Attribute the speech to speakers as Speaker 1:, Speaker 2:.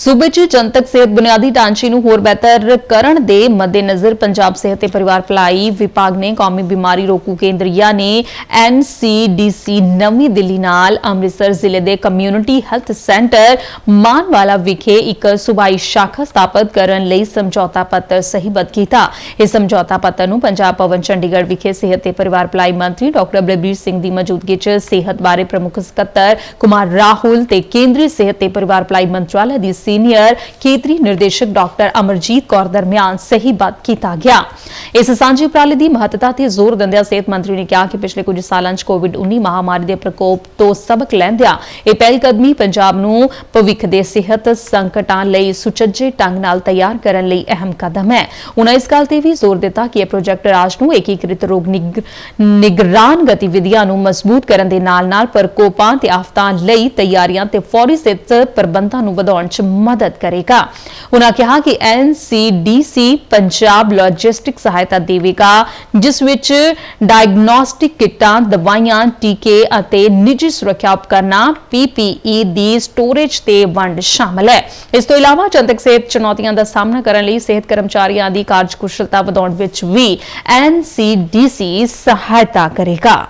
Speaker 1: ਸੂਬੇ 'ਚ ਜਨਤਕ ਸਿਹਤ ਬੁਨਿਆਦੀ ਢਾਂਚੇ ਨੂੰ ਹੋਰ ਬਿਹਤਰ ਕਰਨ ਦੇ ਮੱਦੇਨਜ਼ਰ ਪੰਜਾਬ ਸਿਹਤ ਤੇ ਪਰਿਵਾਰ ਭਲਾਈ ਵਿਭਾਗ ਨੇ ਕੌਮੀ ਬਿਮਾਰੀ ਰੋਕੂ ਕੇਂਦਰ ਯਾਨੀ ਐਨਸੀਡੀਸੀ ਨਵੀਂ ਦਿੱਲੀ ਨਾਲ ਅੰਮ੍ਰਿਤਸਰ ਜ਼ਿਲ੍ਹੇ ਦੇ ਕਮਿਊਨਿਟੀ ਹੈਲਥ ਸੈਂਟਰ ਮਾਨਵਾਲਾ ਵਿਖੇ ਇੱਕ ਸੂਬਾਈ ਸ਼ਾਖਾ ਸਥਾਪਿਤ ਕਰਨ ਲਈ ਸਮਝੌਤਾ ਪੱਤਰ ਸਹੀਬੱਧ ਕੀਤਾ। ਇਸ ਸਮਝੌਤਾ ਪੱਤਰ ਨੂੰ ਪੰਜਾਬ ਭਵਨ ਚੰਡੀਗੜ੍ਹ ਵਿਖੇ ਸਿਹਤ ਤੇ ਪਰਿਵਾਰ ਭਲਾਈ ਮੰਤਰੀ ਡਾਕਟਰ ਬਲਬੀਰ ਸਿੰਘ ਦੀ ਮੌਜੂਦਗੀ 'ਚ ਸਿਹਤ ਬਾਰੇ ਪ੍ਰਮੁੱਖ ਸਕੱਤਰ ਕੁਮਾਰ ਰਾਹੁਲ ਤੇ ਕੇਂਦਰੀ ਸਿਹਤ ਤੇ ਪਰਿਵਾਰ ਭਲਾਈ ਮੰਤਰਾਲੇ ਦੀ ਸੀਨੀਅਰ ਖੇਤਰੀ ਨਿਰਦੇਸ਼ਕ ਡਾਕਟਰ ਅਮਰਜੀਤ ਕੌਰ ਦਰਮਿਆਨ ਸਹੀਬੱਧ ਕੀਤਾ ਗਿਆ। ਇਸ ਸਾਂਝੇ ਉਪਰਾਲੇ ਦੀ ਮਹੱਤਤਾ ਤੇ ਜ਼ੋਰ ਦਿੰਦਿਆਂ ਸਿਹਤ ਮੰਤਰੀ ਨੇ ਕਿਹਾ ਕਿ ਪਿਛਲੇ ਕੁਝ ਸਾਲਾਂ 'ਚ ਕੋਵਿਡ-19 ਮਹਾਮਾਰੀ ਦੇ ਪ੍ਰਕੋਪ ਤੋਂ ਸਬਕ ਲੈਂਦਿਆਂ ਇਹ ਪਹਿਲ ਕਦਮੀ ਪੰਜਾਬ ਨੂੰ ਭਵਿੱਖ ਦੇ ਸਿਹਤ ਸੰਕਟਾਂ ਲਈ ਸੁਚੱਜੇ ਢੰਗ ਨਾਲ ਤਿਆਰ ਕਰਨ ਲਈ ਅਹਿਮ ਕਦਮ ਹੈ। ਉਹਨਾਂ ਇਸ ਗੱਲ ਤੇ ਵੀ ਜ਼ੋਰ ਦਿੱਤਾ ਕਿ ਇਹ ਪ੍ਰੋਜੈਕਟ ਰਾਜ ਨੂੰ ਏਕੀਕ੍ਰਿਤ ਰੋਗ ਨਿਗਰਾਨ ਗਤੀਵਿਧੀਆਂ ਨੂੰ ਮਜ਼ਬੂਤ ਕਰਨ ਦੇ ਨਾਲ-ਨਾਲ ਪ੍ਰਕੋਪਾਂ ਤੇ ਆਫਤਾਂ ਲਈ ਤਿਆਰੀਆਂ ਤੇ ਫੌਰੀ ਸਿਹਤ ਪ੍ਰਬੰਧਾਂ ਨੂੰ ਵਧਾਉਣ 'ਚ ਮਦਦ ਕਰੇਗਾ। ਉਹਨਾਂ ਕਿਹਾ ਕਿ ਐਨਸੀਡੀਸੀ ਪੰਜਾਬ ਲੌਜਿਸਟਿਕ ਸਹਾਇਤਾ ਦੇਵੇਗਾ, ਜਿਸ ਵਿੱਚ ਡਾਇਗਨੋਸਟਿਕ ਕਿੱਟਾਂ, ਦਵਾਈਆਂ, ਟੀਕੇ ਅਤੇ ਨਿੱਜੀ ਸੁਰੱਖਿਆ ਉਪਕਰਨਾਂ ਪੀਪੀਈ ਦੀ ਸਟੋਰੇਜ ਤੇ ਵੰਡ ਸ਼ਾਮਲ ਹੈ। ਇਸ ਤੋਂ ਇਲਾਵਾ ਜਨਤਕ ਸਿਹਤ ਚੁਣੌਤੀਆਂ ਦਾ ਸਾਹਮਣਾ ਕਰਨ ਲਈ ਸਿਹਤ ਕਰਮਚਾਰੀਆਂ ਦੀ ਕਾਰਜਕੁਸ਼ਲਤਾ ਵਧਾਉਣ ਵਿੱਚ ਵੀ ਐਨਸੀਡੀਸੀ ਸਹਾਇਤਾ ਕਰੇਗਾ।